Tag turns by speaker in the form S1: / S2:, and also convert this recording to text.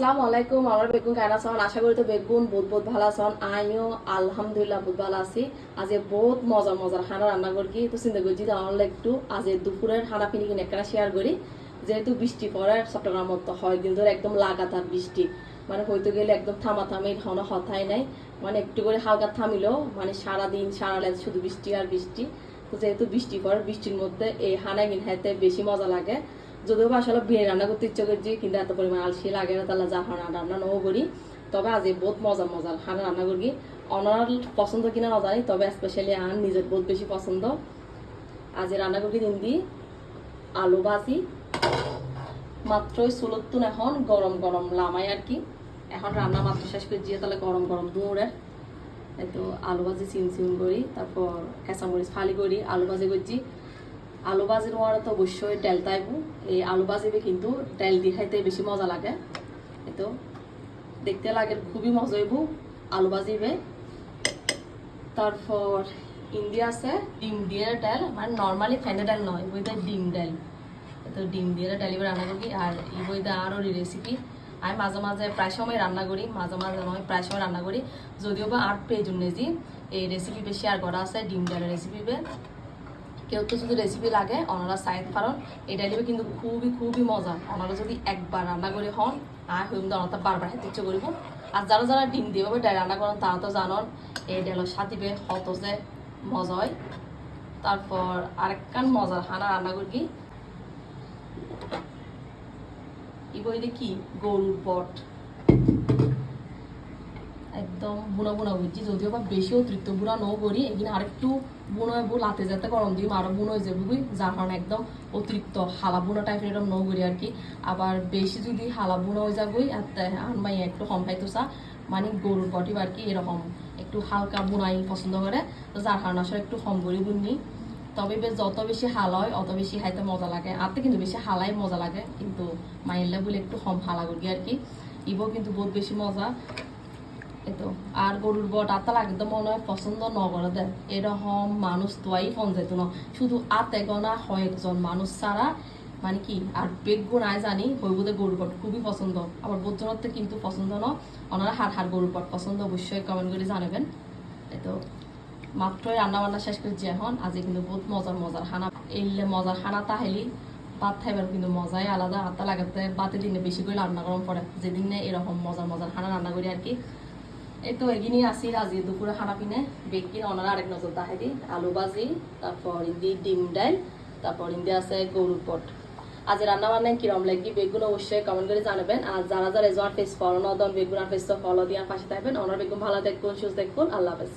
S1: আসসালামু আলাইকুম, আমার বেগুন কেন আছেন? আশা করি তো বেগুন বহুত বহুত ভালো আছেন। আমিও আলহামদুলিল্লাহ বহুত ভালো আছি। আজ বহুত মজার মজার খানা রান্না করি তো চিন্তা করছি তাহলে একটু আজ দুপুরের খানা পিনি কিনে একটা শেয়ার করি। যেহেতু বৃষ্টি পড়ে, চট্টগ্রাম তো হয় দিন ধরে একদম লাগাতার বৃষ্টি। মানে হইতে গেলে একদম থামাথামি কোনো হতাই নাই। মানে একটু করে হালকা থামিলেও মানে সারাদিন সারা রাত শুধু বৃষ্টি আর বৃষ্টি। তো যেহেতু বৃষ্টি পড়ে, বৃষ্টির মধ্যে এই হানা কিন বেশি মজা লাগে। যদিও বা আসলে বিয়ে রান্না করতে ইচ্ছে করছি কিন্তু এত পরিমাণ আলসি লাগে না, তাহলে যা হানা রান্না নও করি। তবে আজ বহুত মজার মজার হানা রান্না করি। অনার পছন্দ কিনা না জানি, তবে স্পেশালি আন নিজের বহুত বেশি পছন্দ। আজ রান্না করি দিন। আলু ভাজি। মাত্রই সুলতুন এখন, গরম গরম লামাই আর কি। এখন রান্না মাত্র শেষ করে দিয়ে তাহলে গরম গরম দুপুরের এই তো আলু ভাজি চিন চিন করি, তারপর কাঁচামরিচ ফালি করি, আলু ভাজি করছি। আলু ভাজি নোয়ার তো অবশ্যই তেল তাইব এই আলু ভাজিবে কিন্তু তেল দিয়ে খাইতে বেশি মজা লাগে। এই তো দেখতে লাগে, খুবই মজা হইব আলু ভাজিবে তারপর ইন্ডিয়া আছে, ডিম দিয়ে ডাল মানে নর্মালি ফ্যানে ডাল নয় বইতে ডিম ডাল তো ডিম দিয়ে ডাল এবার রান্না করি আর বইতে আরও রেসিপি আমি মাঝে মাঝে প্রায় সময় রান্না করি মাঝে মাঝে নয় প্রায় সময় রান্না করি। যদিও বা আট পেজ নেজি এই রেসিপি বেশি আর করা আছে, ডিম ডালের রেসিপি কেউ তো যদি রেসিপি লাগে ওনারা সাইড কারণ এটা দিবে কিন্তু খুবই খুবই মজা। ওনারা যদি একবার রান্না করে হন আর হইম তো ওনারা বারবার খেতে ইচ্ছে করিব। আর যারা যারা ডিম দিয়ে ডাল রান্না করেন, তারা তো জানন, এই ডালের সাথে হত যে মজা হয়। তারপর আরেকখান মজার খানা রান্না করি ই বইলে কি গরুর পট একদম বুনা বুনা বুঝছি। যদিও বা বেশি অতিরিক্ত বুড়া ন করি এখানে আরেকটু বুনো হইব, লাতে যাতে গরম দিই আরও বুনো হয়ে যাবে যার কারণে একদম অতিরিক্ত হালা বুনো টাইপের এরকম ন করি আর কি আবার বেশি যদি হালা বুনা হয়ে যাবই আনমাই একটু কম খাইতো চা মানে গরুর পটি আর কি এরকম, একটু হালকা বুনাই পছন্দ করে, তো যার কারণে আসলে একটু কম করি বুননি। তবে বেশ যত বেশি হাল হয়, অত বেশি খাইতে মজা লাগে। আতে কিন্তু বেশি হালাই মজা লাগে, কিন্তু মাইল্লা বলে একটু কম হালা করি আর কি ইবো কিন্তু বহুত বেশি মজা। এতো। আর গরুর বট লাগে তো মনে হয় পছন্দ ন করে দেয় এরকম মানুষ তোয়াই ফোন যেত না। শুধু আতে গনা কয়েকজন মানুষ ছাড়া। মানে কি? আর বেগু নাই জানি হইবুদে গরুর পট খুবই পছন্দ। আবার বোধজনতে কিন্তু পছন্দ ন। ওনারা হার হার গরুর পট পছন্দ, অবশ্যই কমেন্ট করে জানাবেন। এতো। মাত্রই রান্না বান্না শেষ করেছি এখন। আজ কিন্তু বহুত মজার মজার খানা। এলে মজার খানা তাহেলি ভাত খাইবার কিন্তু মজাই আলাদা। আত্মা লাগাতে বাতে দিনে বেশি করে রান্না গরম পড়ে। যেদিন এরকম মজার মজার খানা রান্না করি আর কি। এই তো এগিনি আসি আজি দুপুরে খানা পিনে। বেগিন অনার আরেক নজর তাহেরি আলু ভাজি, তারপর ইন্দি ডিম ডাল তারপর ইন্দি আছে গরুর পট আজ রান্না বান্না কিরম লাগি, বেগুন অবশ্যই কমেন্ট করে জানাবেন। আর যারা যারা এজোয়ার ফেস ফলো নদন বেগুন আর ফেস ফলো দিয়ে পাশে থাকবেন ওনার বেগুন ভালো দেখুন, সুস্থ দেখুন। আল্লাহ হাফেজ।